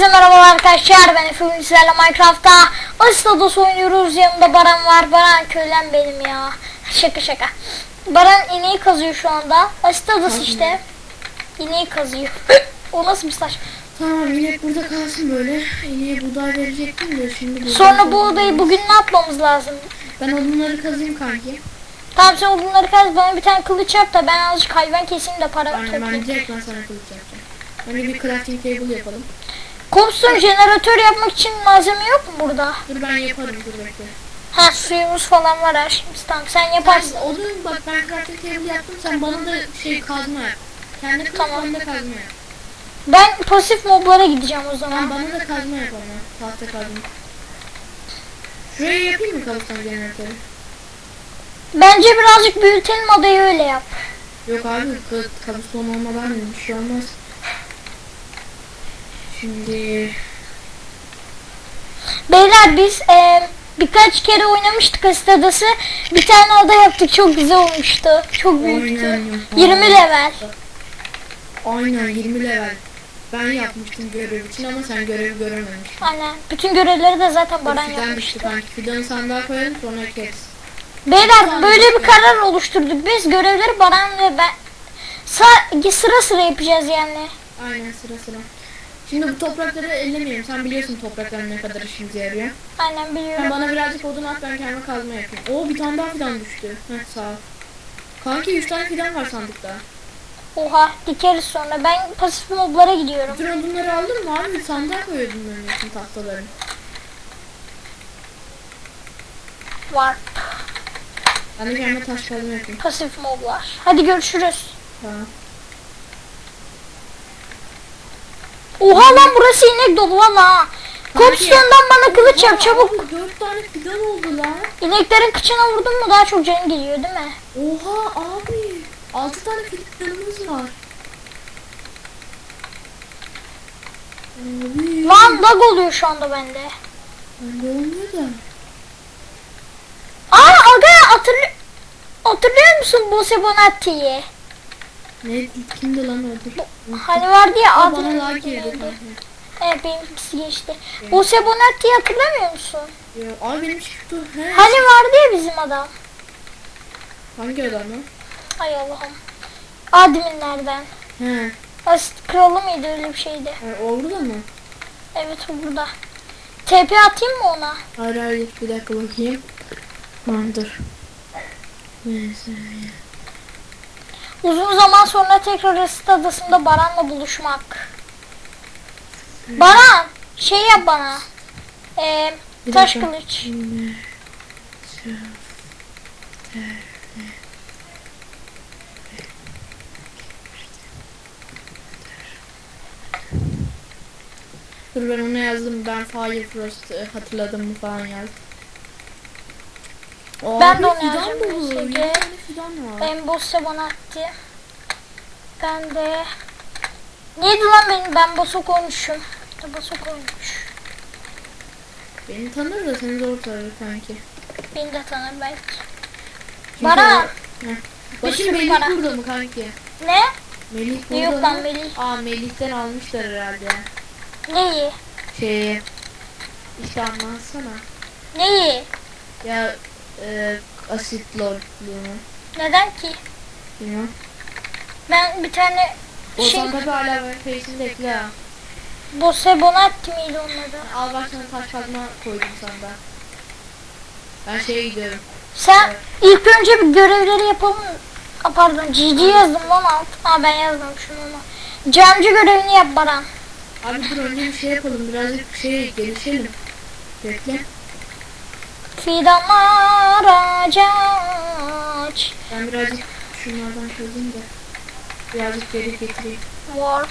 Herkese merhabalar arkadaşlar. Ben Efe sizlerle Minecraft'ta Asitados oynuyoruz. Yanımda Baran var. Baran kölen benim ya. Şaka şaka. Baran ineği kazıyor şu anda. Asitados işte. İneği kazıyor. o nasıl bir saç? Tamam inek burada kalsın böyle. İneğe buğday verecektim de şimdi. Sonra bu odayı bugün ne yapmamız lazım? Ben odunları kazayım kanki. Tamam sen bunları kaz. Bana bir tane kılıç yap da ben azıcık hayvan keseyim de para Aynen ben toplayayım. direkt ben sana kılıç yapacağım. Önce bir crafting table yapalım. Cobblestone jeneratör yapmak için malzeme yok mu burada? Dur ben yaparım bekle. Ha suyumuz falan var her şeyimiz. Tamam sen yaparsın. Sen odun bak ben crafting table yaptım sen bana da şey kazma yap. Kendi kılıç Tamam. bana da kazma yap. Ben pasif moblara gideceğim o zaman. bana da kazma yap ama. Tahta kazma. Şuraya yapayım mı cobblestone jeneratörü? Bence birazcık büyütelim odayı öyle yap. Yok abi ka- cobblestone olmadan bir şey olmaz. Şimdi Beyler biz e, birkaç kere oynamıştık Asitadas'ı. Bir tane ada yaptık. Çok güzel olmuştu. Çok büyüktü. Aynen. 20 level. Aynen 20 level. Ben yapmıştım görev için ama sen görevi görememiştin. Aynen. Bütün görevleri de zaten Baran Fidan düştü yapmıştı. kanki. Fidanı sandığa koyalım sonra ekeriz. Beyler böyle bir karar oluşturduk. Biz görevleri Baran ve ben Sa- sıra sıra yapacağız yani. Aynen sıra sıra. Şimdi bu toprakları ellemeyelim. Sen biliyorsun toprakların ne kadar işimize yarıyor. Aynen Sen biliyorum. bana birazcık odun at ben kendime kazma yapayım. Oo bir tane daha fidan düştü. Heh sağ ol. Kanki 3 tane fidan var sandıkta. Oha dikeriz sonra. Ben pasif moblara gidiyorum. Bütün odunları aldın mı abi? Sandığa koy odunların için tahtaları. Var. Ben de kendime taş kazma yapayım. Pasif moblar. Hadi görüşürüz. Tamam. Oha lan burası inek dolu valla. Cobblestone'dan bana kılıç yap çabuk. Abi 4 tane fidan oldu lan. İneklerin kıçına vurdun mu daha çok canın geliyor değil mi? Oha abi. 6 tane fidanımız var. Abi. Lan lag oluyor şu anda bende. Bende olmuyor da. Aa aga hatırlıyor, hatırlıyor musun Bose Bonatti'yi? Ne kimdi lan o? Hani vardı ya adı bana daha girdi kanka. Evet benimkisi geçti. Bose Bonatti'yi hatırlamıyor musun? Ya, abi benim çıktı. He. Hani vardı ya bizim adam. Hangi adam lan? Hay Allah'ım. Adminlerden. He. Asit kralı mıydı öyle bir şeydi. E, oldu da mı? Evet o burada. TP atayım mı ona? Hayır hayır bir dakika bakayım. Tamam dur. Neyse. Uzun zaman sonra tekrar Asit Adası'nda Baran'la buluşmak. Baran şey yap bana. Ee, taş kılıç. Dur ben onu yazdım. Ben Fire Frost e, hatırladım mı falan yazdım. Ben Abi, de onu yazacağım. Yedi ki. tane fidan var. Ben. Ben de... Neydi lan benim? Ben Bosso koymuşum. Bosso koymuş. Beni tanır da seni zor tanır sanki. Beni de tanır belki. Çünkü Baran. sürü Melih para. burada mı kanki? Ne? Melih burada Yok lan Melih. Aa Melih'ten almışlar herhalde. Neyi? Şeyi. İşte anlatsana. Neyi? Ya e, asit lordluğunu. Neden ki? Bilmiyorum. Ben bir tane şey... zaman tabi hala ben face'ini de ekle ha. Bosse Bonatti miydi onun adı? Al bak sana taş kazma koydum sana da. Ben şeye gidiyorum. Sen ilk önce bir görevleri yapalım. Aa, pardon GG yazdım lan alt. Aa ben yazdım şunu onu. Camcı görevini yap Baran. Abi dur önce bir şey yapalım. Birazcık şey gelişelim. Bekle. Fidanlar ağaç. Ben birazcık şunlardan kazayım da. Birazcık geri getireyim. Warp.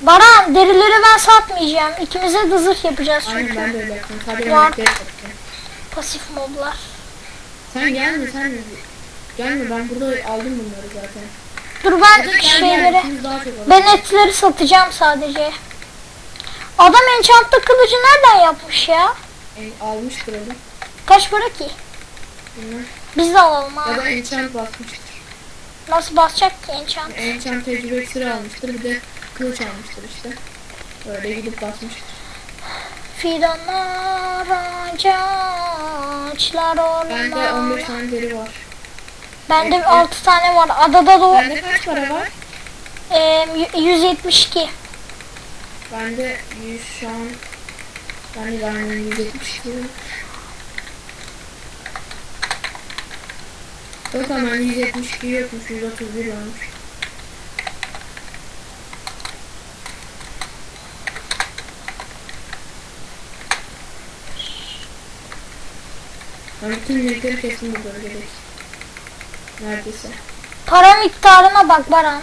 Baran derileri ben satmayacağım. İkimize de zırh yapacağız Aynen çünkü. ben de öyle yaptım. Sadece satacağım. Pasif moblar. Sen gelme sen gelme ben burada aldım bunları zaten. Dur ben gel, şeyleri... Ben etleri satacağım sadece. Adam enchantlı kılıcı nereden yapmış ya? E, almıştır onu. Kaç para ki? Bilmem. Biz de alalım Ya ha. da enchant basmıştır. Nasıl basacak ki enchant? Enchant tecrübe iksiri almıştır. Bir de kılıç almıştır işte. Öyle gidip basmış. Fidanlar ağaçlar Bende orman. 15 tane deri var. Bende 6 tane var. Adada da Bende kaç para var? Eee, y- 172. Bende 100 şu an. Ben de aynı 172. Yok ama 172 yokmuş 131 olmuş. Ben bütün yemekleri kestim bu bölgede. Neredeyse. Para miktarına bak Baran.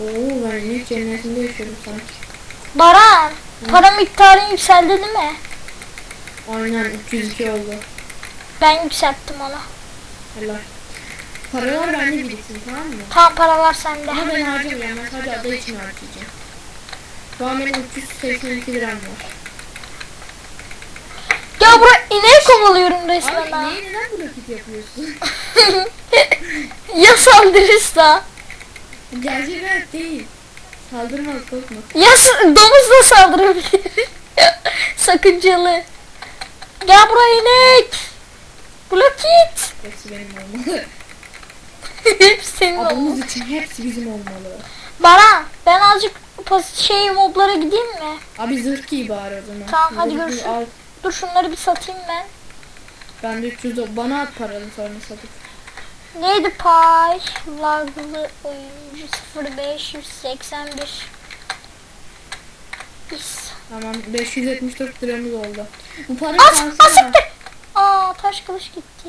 Oo ben inek cennetinde yaşıyorum sanki. Baran. Para miktarın yükseldi değil mi? Aynen 302 oldu. Ben yükselttim onu. Allah. Paralar bende biriksin tamam mı? Tam paralar sende. Ama ben harcamayacağım. Ben sadece ada için harcayacağım. Şu an benim 382 liram var. Ya buraya ineği kovalıyorum resmen Abi ha. niye neden bu nakit yapıyorsun? ya saldırırsa? Gerçek hayat değil. Saldırmaz korkma. Ya domuz da saldırabilir. Sakıncalı. Gel buraya inek. Blok it. Hepsi benim olmalı. Hepsi senin oldu. Adamız için hepsi bizim olmalı. Baran ben azıcık pas şey moblara gideyim mi? Abi zırh giy bari o zaman. Tamam, hadi görüşürüz. Al. Dur şunları bir satayım ben. Ben de 300 o- bana at paranı sonra satıp. Neydi pay? Laglı oyuncu 0581. Biz. Tamam 574 liramız oldu. Bu para As, asiktir. Aa taş kılıç gitti.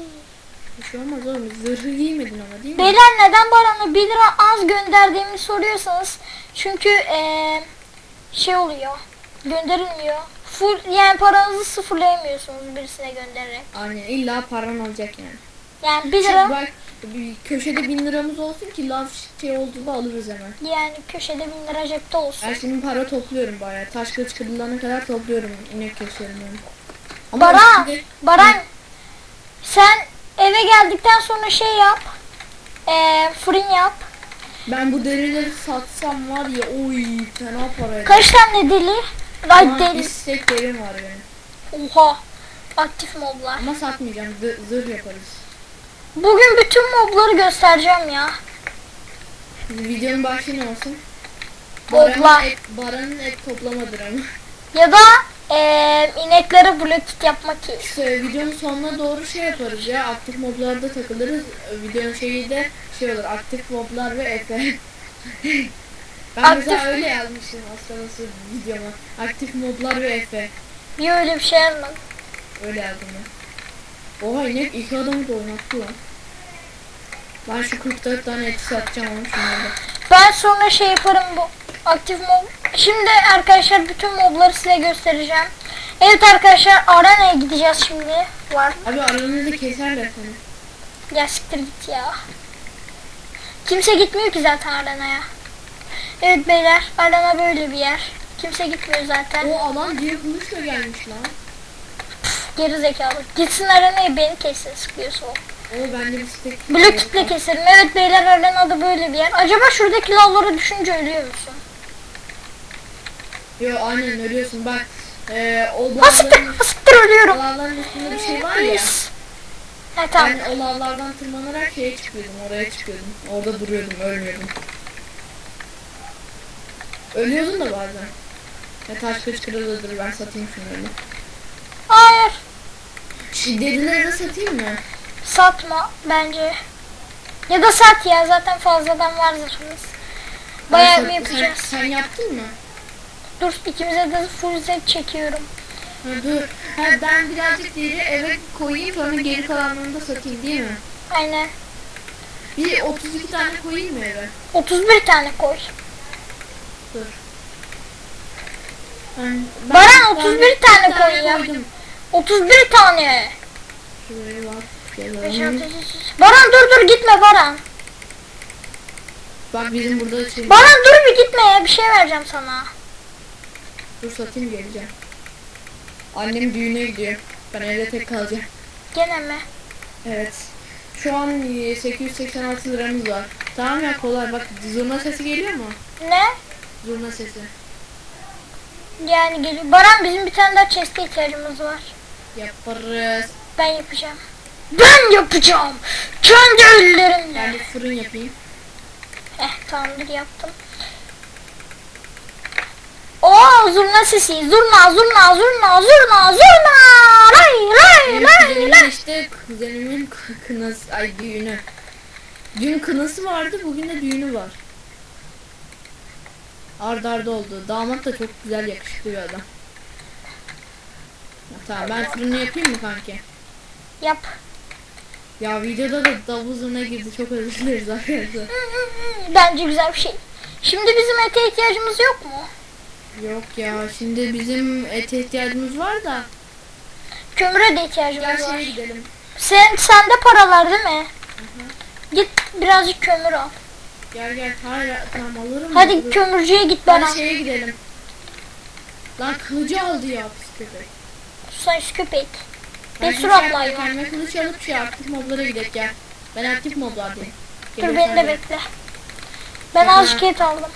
Bir şey olmaz oğlum. Zırhı giymedin ama değil mi? Beyler neden Baran'a 1 lira az gönderdiğimi soruyorsanız çünkü eee, şey oluyor gönderilmiyor. Full yani paranızı sıfırlayamıyorsunuz birisine göndererek. Aynen illa paran olacak yani. Yani 1 Şey, lira bak bir köşede bin liramız olsun ki laf şey olduğunda alırız hemen. yani köşede 1000 lira cepte olsun. Ben şimdi para topluyorum bayağı. Taş kılıç kırılana kadar topluyorum. inek. Ama Baran, üstünde- Baran sen eve geldikten sonra şey yap. Eee fırın yap. ben bu derileri satsam var ya oy fena para eder. Kaç tane deli? Ay Ama deli. istek derim var benim. Oha. Aktif moblar. Ama satmayacağım. Zır, zırh yaparız. Bugün bütün mobları göstereceğim ya. Videonun başlığı ne olsun? Boblar. Baran'ın et, Baran'ın et toplamadır ama. Ya da eee ineklere blokit yapmak iyi. İşte videonun sonuna doğru şey yaparız ya. Aktif moblarda takılırız. Videonun şeyi de şey olur. Aktif moblar ve Efe. ben Aktif- mesela öyle yazmışım aslında nasıl videoma. Aktif moblar ve Efe. Niye öyle bir şey yazmadım? Öyle yazdım ben. Oha inek iki adamı da oynattı lan. Ben şu 44 tane eti satacağım onu şunlarda. Ben sonra şey yaparım bu aktif mob. Şimdi arkadaşlar bütün mobları size göstereceğim. Evet arkadaşlar arenaya gideceğiz şimdi. Var. Abi aranızda keserler seni. Ya siktir git ya. Kimse gitmiyor ki zaten arenaya. Evet beyler arena böyle bir yer. Kimse gitmiyor zaten. O alan diye kılıçla gelmiş lan. Geri zekalı. Gitsin arenaya beni kessin sıkıyorsa o. O bende bir. Blok kitle keserim. Evet beyler arenada böyle bir yer. Acaba şuradaki lavlara düşünce ölüyor musun? Yo aynen ölüyorsun bak. Ee, o ha siktir ölüyorum. lavların üstünde bir şey var ya. Ha tamam. Ben o lavlardan tırmanarak şeye çıkıyordum, oraya çıkıyordum. Orada duruyordum, ölmüyordum. Ölüyordun da bazen. Ya taş kırılırdır, ben satayım şunları. Hayır. Şiddetlileri de satayım mı? Satma bence. Ya da sat ya zaten fazladan var zırhımız. Bayağı mı yapacağız? Sen, sen yaptın mı? Dur ikimize de full set çekiyorum. Ha, dur. Ha, ben birazcık deri eve koyayım sonra geri kalanını da satayım değil mi? Aynen. Bir 32 tane koyayım mı eve? 31 tane koy. Dur. Ben, ben Baran, bir 31 tane koy ya. koydum. 31 tane. Şuraya bak. Baran dur dur gitme Baran. Bak bizim burada şey. Baran dur bir gitme ya bir şey vereceğim sana. Dur satayım geleceğim. Annem düğüne gidiyor. Ben evde tek kalacağım. Gene mi? Evet. Şu an e, 886 liramız var. Tamam ya kolay bak zurna sesi geliyor mu? Ne? Zurna sesi. Yani geliyor. Baran bizim bir tane daha chest'e ihtiyacımız var. Yaparız. Ben yapacağım. Ben yapacağım. Kendi ellerimle. Ben de fırın yapayım. Eh tamamdır yaptım. Oo zurna sesi. Zurna zurna zurna zurna zurna. Ray ray ray ray. işte kuzenimin kı- kınası, ay düğünü. Dün kınası vardı, bugün de düğünü var. Arda arda oldu. Damat da çok güzel yakışıklı bir adam. Tamam ben fırını yapayım mı kanki? Yap. Ya videoda da davul zurna girdi. Çok özür dileriz arkadaşlar. Bence güzel bir şey. Şimdi bizim ete ihtiyacımız yok mu? Yok ya şimdi bizim ete ihtiyacımız var da. Kömüre de ihtiyacımız Gel var. şeye gidelim. Sen sende para var değil mi? Git birazcık kömür al. Gel gel. Hayır tamam alırım. Hadi Dur. kömürcüye git Hadi bana. şeye gidelim. Lan kılıcı aldı ya pis köpek. Sayıs köpek. Ben Bir hayvan. yapayım, Kendime kılıç alıp şey aktif modlara gidelim gel. Ben aktif modlardayım. Dur beni de bekle. Ben Aha. azıcık et aldım.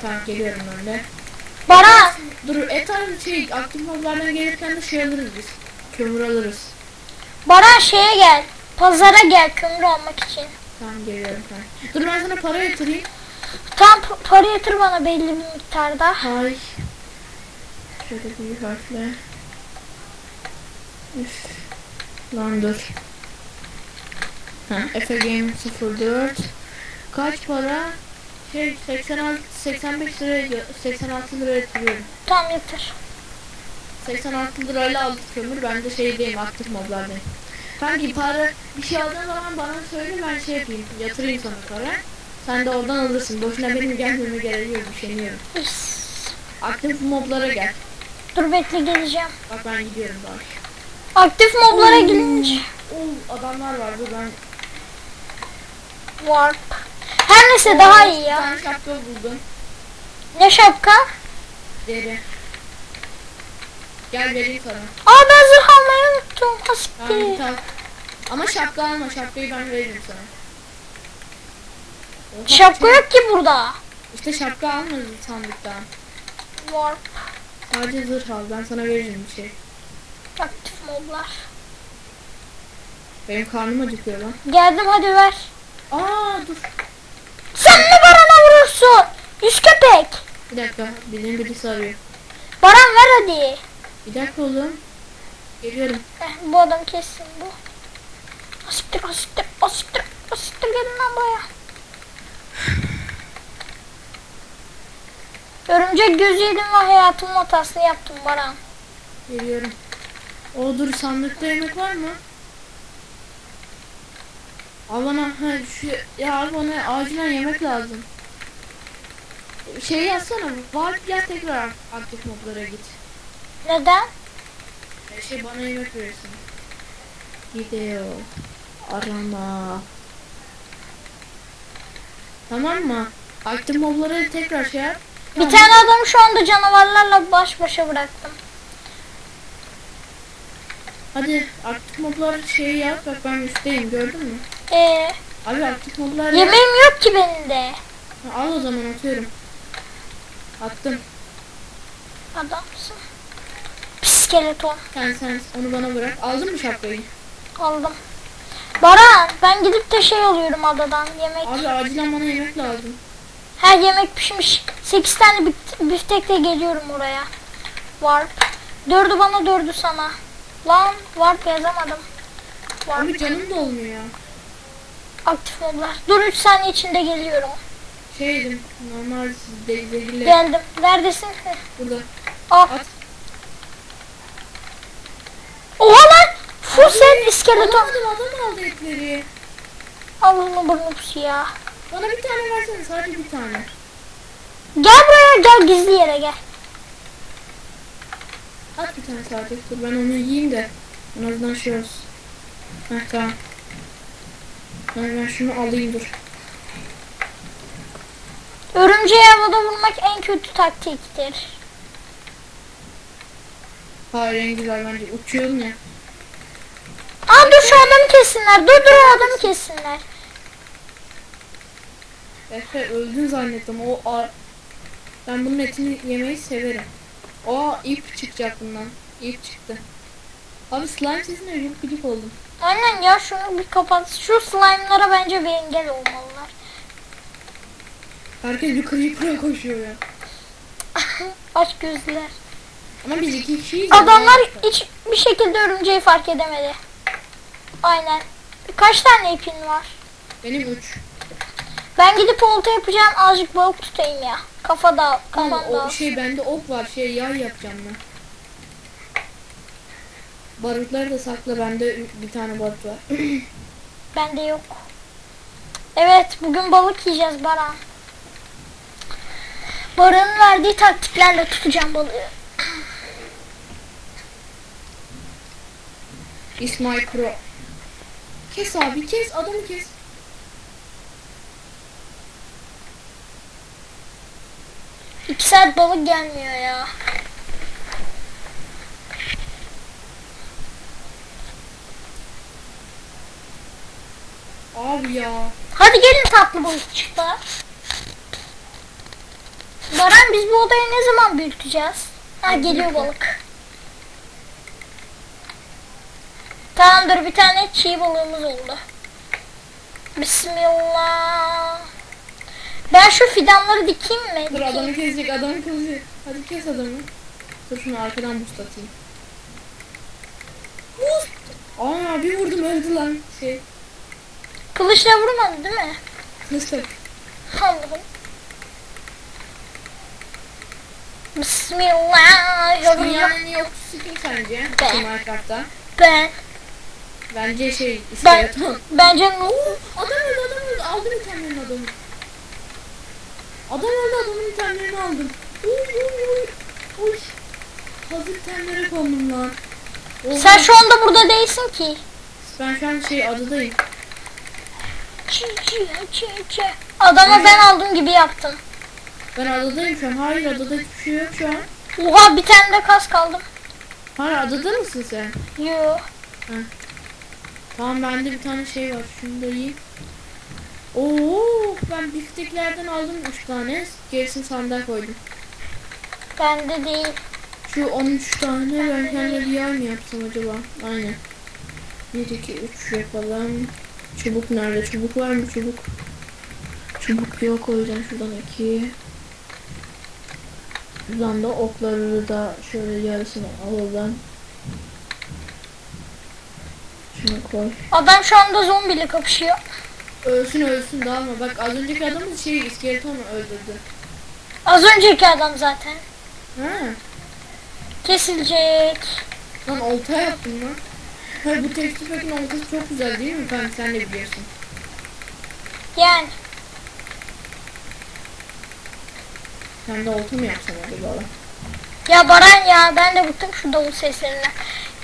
Tamam geliyorum ben de. Bana Dur et al şey aktif modlardan gelirken de şey alırız biz. Kömür alırız. Baran şeye gel. Pazara gel kömür almak için. Tamam geliyorum ben. Dur ben sana para yatırayım. Tam para yatır bana belli bir miktarda. Hay. Şöyle büyük harfle. Üf. Lan dur. Ha, Efe Game 04. Kaç para? Şey 86 85 lira ediyor. 86 lira yatırıyorum. Tam yatır. 86 lirayla aldık kömür. Ben de şeydeyim aktif modlardayım. Kanki para bir şey aldığın zaman bana söyle ben şey yapayım. Yatırayım sana para. Sen de oradan alırsın. Boşuna benim gelmeme gereği yok. Üşeniyorum. Aktif moblara gel. Dur bekle geleceğim. Bak ben gidiyorum bak. Aktif moblara gelince Oo adamlar var dur ben. warp. Her neyse daha iyi ya. tane şapka buldum. Ne şapka? Deri. Gel vereyim sana. Aa ben zırh almayı unuttum. Tamam Hasbi. Ama şapka alma şapkayı ben veririm sana. Oha, Şapka yok ki burada. İşte şapka almadın sandıktan. Warp. Sadece zırh al ben sana veririm bir şey. Moblar. Benim karnım acıkıyor lan. Geldim hadi ver. Aa dur. Sen mi Baran'a vurursun? Yüz köpek. Bir dakika benim birisi arıyor. Baran ver hadi. Bir dakika oğlum. Geliyorum. Eh, bu adam kessin bu. Asiktir asiktir asiktir asiktir gelin lan buraya. Örümcek gözü yedim ve hayatımın hatasını yaptım Baran. Geliyorum. O dur sandıkta yemek var mı? Al bana ha, şu ya al bana acilen yemek lazım. Şey yazsana var ya tekrar aktif modlara git. Neden? Şey bana yemek verirsin. Video arama. Tamam mı? Aktif moblara tekrar şey yap. Bir tane adamı şu anda canavarlarla baş başa bıraktım. Hadi aktif moblar şeyi yap bak ben üstteyim gördün mü? Ee, Abi aktif moblar yap. yemeğim yok ki benim de. Ha, Al o zaman atıyorum. Attım. Adamsın. Skeleton. Sen sen onu bana bırak. Aldın mı şapkayı? Aldım. Baran ben gidip de şey alıyorum adadan yemek. Abi acilen bana yemek lazım. Her yemek pişmiş. 8 tane bif- biftekle geliyorum oraya. Warp. Dördü bana dördü sana. Lan warp yazamadım. Warp. Abi canım dolmuyor ya. Aktif modlar. Dur 3 saniye içinde geliyorum. Şeydim normal zehirli zehirli. Geldim. Neredesin? Burada. Al. At. Oha lan! Full set iskeleton. Alamadım adam aldı etleri. Allah'ım burnu pusu ya. Bana bir tane versene sadece bir tane. Gel buraya gel gizli yere gel. At bir tane sadece. Dur ben onu yiyeyim de. En azından şey olsun. Heh tamam. Ben, ben şunu alayım dur. Örümceği havada vurmak en kötü taktiktir. Hayır en güzel bence. Uçuyorum ya. Aa dur şu adamı kessinler. Dur dur o adamı kessinler. Efe öldün zannettim. O ar Ben bunun etini yemeyi severim. Aa ip çıkacak bundan. İp çıktı. Abi slime sesine çok gıcık oldum. Aynen ya şunu bir kapat. Şu slime'lara bence bir engel olmalılar. Herkes yukarı yukarı koşuyor ya. Aç gözler. Ama biz iki kişiyiz. Adamlar hiç bir şekilde örümceği fark edemedi. Aynen. Kaç tane ipin var? Benim üç. Ben gidip olta yapacağım azıcık balık tutayım ya. Kafa da Tamam kafan o da. şey bende ok var şey yay yapacağım ben. Barutları da sakla bende bir tane barut var. Bende yok. Evet bugün balık yiyeceğiz Baran. Baran'ın verdiği taktiklerle tutacağım balığı. İsmail Pro. Kes abi kes adamı kes. İki saat balık gelmiyor ya. Abi ya. Hadi gelin tatlı balıkçıklar. Baran biz bu odayı ne zaman büyüteceğiz? Ha geliyor balık. Tamamdır bir tane çiğ balığımız oldu. Bismillah. Ben şu fidanları dikeyim mi? Dur adamı kesecek adamı kesecek. Hadi kes adamı. Dur şunu arkadan boost atayım. Boost. Aa bir vurdum öldü lan. Şey. Kılıçla vurmadı değil mi? Kılıçla. Allah'ım. Bismillahirrahmanirrahim. İyi okçusu kim sence? Ben. Minecraft'ta. Ben, Bence şey ben, iskeleton. bence. Adam öldü adam öldü. Aldım itemlerini adamı. Adam öldü adamın itemlerini aldım. Uy uy uy. Uy. Hazır itemlere kondum lan. Oha. Sen şu anda burada değilsin ki. Ben şu an şey adadayım. Çi, çi, çi, çi. Adama ben aldığım gibi yaptım. Ben adadayım şu an. Hayır adada hiçbir şey yok şu an. Oha bir tane de kas kaldım. Hayır adada mısın sen? Yo. Tamam bende bir tane şey var. Şunu da yiyeyim. Oo, ben bifteklerden aldım 3 tane. Gerisini sandığa koydum. Bende değil. Şu 13 tane ben kendime bir yer mi yapsam acaba? Aynen. 1, 2, 3 yapalım. Çubuk nerede? Çubuk var mı çubuk? Çubuk yok o yüzden şuradan 2. Şuradan da okları da şöyle yarısını alalım. Şunu koy. Adam şu anda zombiyle kapışıyor. Ölsün ölsün dağılma. Bak az önceki adamın şey iskeleton öldürdü. Az önceki adam zaten. Ha. Kesilecek. Lan olta yaptım lan. Hayır bu tekstil pack'in oltası çok güzel değil mi? Ben sen de biliyorsun. Yani. Sen de olta mı yapsan acaba? lan? Ya Baran ya ben de bıktım şu davul seslerinden.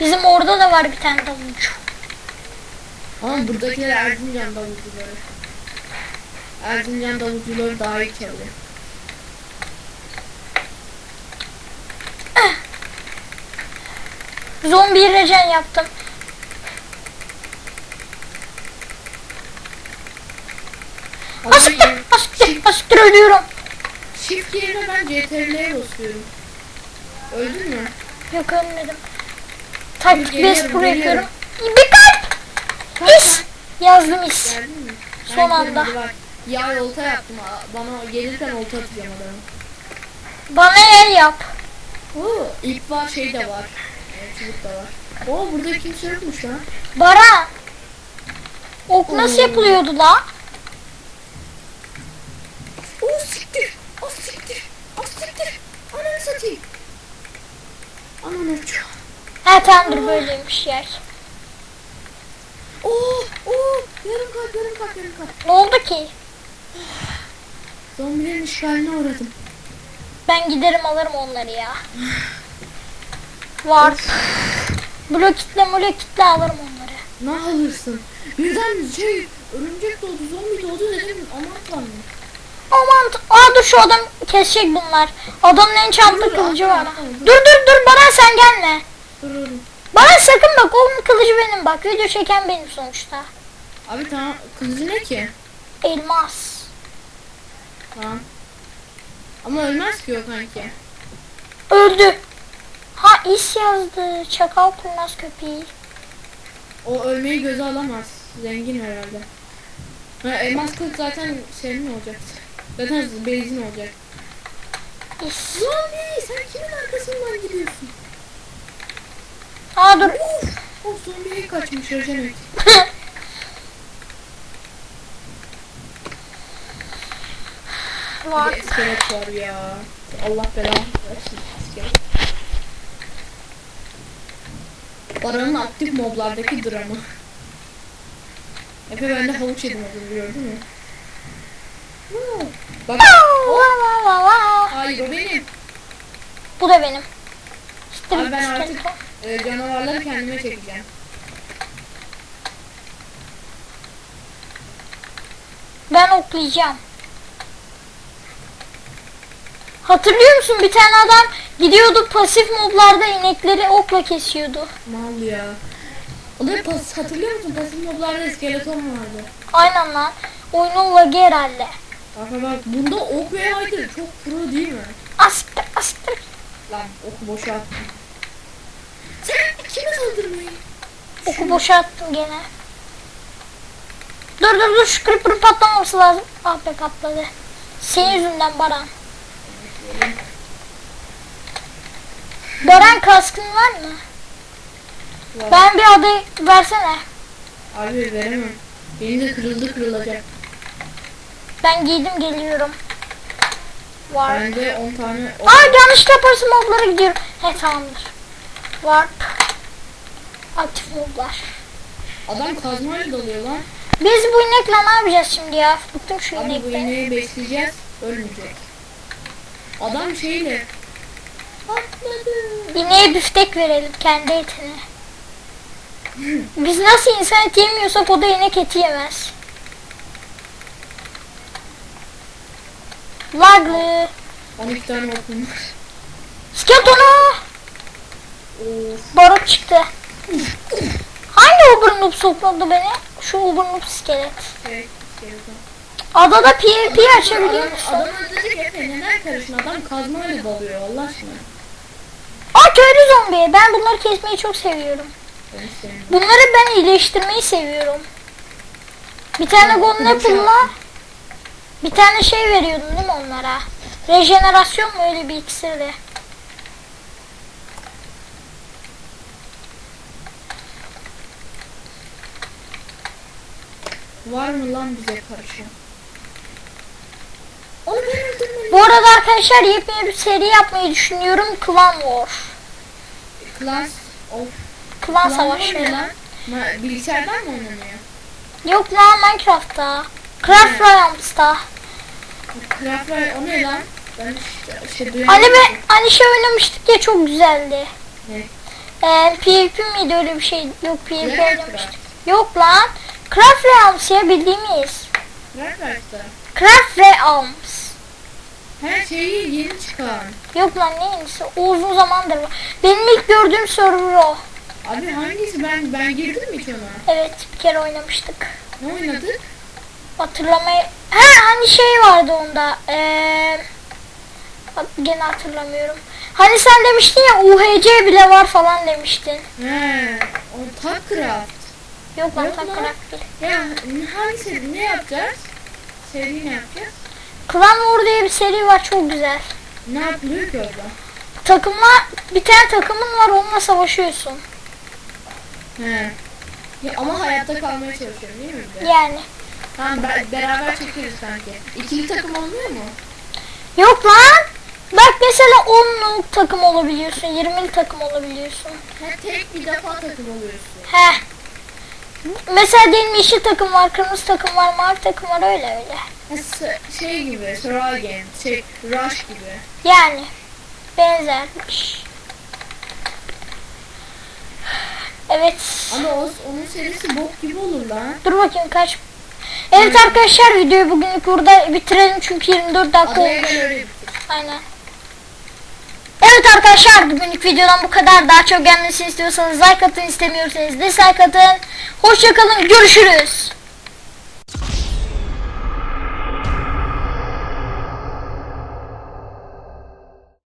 Bizim orada da var bir tane davulcu. Ama buradakiler Erzincan davulcuları. Erzincan davulcuları daha iyi çalıyor. Zombi regen yaptım. Asiktir, asiktir, asiktir ölüyorum. shift yerine ben CTRL'ye basıyorum. Öldün mü? Yok ölmedim. Taktik 5 pro yapıyorum. Bir kalp. İs. Yazdım is. Geldin mi? Son anda. Ya olta yaptım. Bana gelirken olta atacağım adamı. Bana el yap. Oo, ip var şey de var. Çubuk da var. Oo burada kimse yokmuş lan. Baran. Ok nasıl Oo. yapılıyordu la? Oo siktir. O siktir. O siktir. Ananı satayım. Ananı uçuyor. Ha tamam dur böyleymiş yer. Oo, oo, yarım kalp, yarım kalp, yarım kalp. Ne oldu ki? Zombilerin işgaline uğradım. Ben giderim alırım onları ya. Var. Blokitle blokitle alırım onları. Ne alırsın? Birden şey, örümcek doğdu, zombi doğdu dedim. Aman tanrım. Aman aa dur şu adam kesecek bunlar. Adamın en çantı Dur, kılıcı var. dur. Dur dur Baran sen gelme. Dur Baran sakın bak onun kılıcı benim bak. Video çeken benim sonuçta. Abi tamam, kılıcı ne ki? Elmas. Tamam. Ama ölmez ki o kanki. Öldü. Ha is yazdı. Çakal kurnaz köpeği. O ölmeyi göze alamaz. Zengin herhalde. Ha, elmas kılıç zaten senin olacak. Zaten beyzin olacak. İs. Zombi sen kimin arkasından gidiyorsun? Aa dur. Of! O zombiye kaçmış Rejenet. Var. İskelet var ya. Allah belanı versin iskelet. Baranın aktif moblardaki dramı. Efe ben de havuç yedim az önce gördün mü? Bak. Wow. Hayır o benim. Bu da benim. Abi ben artık. E, canavarları kendime çekeceğim. Ben oklayacağım. Hatırlıyor musun bir tane adam gidiyordu pasif moblarda inekleri okla kesiyordu. Mal ya. O da pas, hatırlıyor musun? Pasif moblarda iskeleton vardı. Aynen lan. Oyunun lagı herhalde. Bak bak bunda ok ve aygır çok pro değil mi? Asiktir asiktir. Lan oku boşa attım. Sen kime saldırmayı? Oku boşa attım gene. Dur dur dur şu creeper'ın patlamaması lazım. Ah be patladı. Senin yüzünden Baran. Baran kaskın var mı? Var. Ben bir adı versene. Abi veremem. Benim de kırıldı kırılacak. Ben giydim geliyorum. Var. Bende 10 tane. Aa yanlışlıkla yaparsın moblara gidiyorum. He tamamdır. Warp. Aktif moblar. Adam kazmayla dalıyor lan. Biz bu inekle ne yapacağız şimdi ya? Bıktım şu Abi bu inekten. ineği besleyeceğiz. Ölmeyecek. Adam şeyle. Atladı. İneğe büftek verelim kendi etini. Biz nasıl insan eti yemiyorsak o da inek eti yemez. Laglı. 12 tane okum var. Skeletonu. Of. Barut çıktı. Hangi Uber noob sokladı beni? Şu Uber noob iskelet. Şey. Adada PvP açabiliyor Adam, musun? adam öldürecek Efe neden karışın? Adam kazmayla dalıyor Allah aşkına. Aa köylü zombi. Ben bunları kesmeyi çok seviyorum. Bunları ben iyileştirmeyi seviyorum. Bir tane golden okumuş apple'la bir tane şey veriyordum değil mi onlara? Rejenerasyon mu öyle bir iksirdi? Var mı lan bize öldürmeliyim. Bu arada arkadaşlar yepyeni bir seri yapmayı düşünüyorum. Clan War. Class of Klan Lan bu ne savaşları. lan? Bilgisayardan mı oynanıyor? Yok lan Minecraft'ta. Craft Realms'ta. Craft Royale o ne lan? Ben işte, şey duyamadım. Hani be, hani şey oynamıştık ya çok güzeldi. Ne? Ee, PvP miydi öyle bir şey? Yok PvP oynamıştık. Yok lan. Craft Realms ya bildiğimiz. Craft Royale'da. Craft Realms. Her şeyi yeni çıkan. Yok lan ne yenisi? O uzun zamandır var. Benim ilk gördüğüm server o. Abi hangisi ben ben girdim mi hiç ona? Evet bir kere oynamıştık. Ne oynadık? Hatırlamayı... Ha hani şey vardı onda. Ee, hat- gene hatırlamıyorum. Hani sen demiştin ya UHC bile var falan demiştin. He, o Takcraft. Yok tam lan. değil. Ya hangisi ne yapacağız? Seri ne yapacağız? Clan War diye bir seri var çok güzel. Ne yapılıyor ki orada? Takımla bir tane takımın var onunla savaşıyorsun. He. Ya, ama hayatta kalmaya çalışıyorum değil mi? de? Yani. Tamam be- beraber çekiyoruz sanki. İkili takım olmuyor mu? Yok lan. Bak mesela 10'luk takım olabiliyorsun, 20'li takım olabiliyorsun. Ha, tek bir defa takım oluyorsun. He. Mesela diyelim yeşil takım var, kırmızı takım var, mavi takım var öyle öyle. S- şey gibi, Survival Game, şey, Rush gibi. Yani benzermiş. Evet. Ama o, onun serisi bok gibi olur lan. Dur bakayım kaç. Evet arkadaşlar videoyu bugünlük burada bitirelim çünkü 24 dakika Adaya olmuş. Aynen. Evet arkadaşlar bugünlük videodan bu kadar. Daha çok gelmesini istiyorsanız like atın istemiyorsanız dislike atın. Hoşçakalın görüşürüz.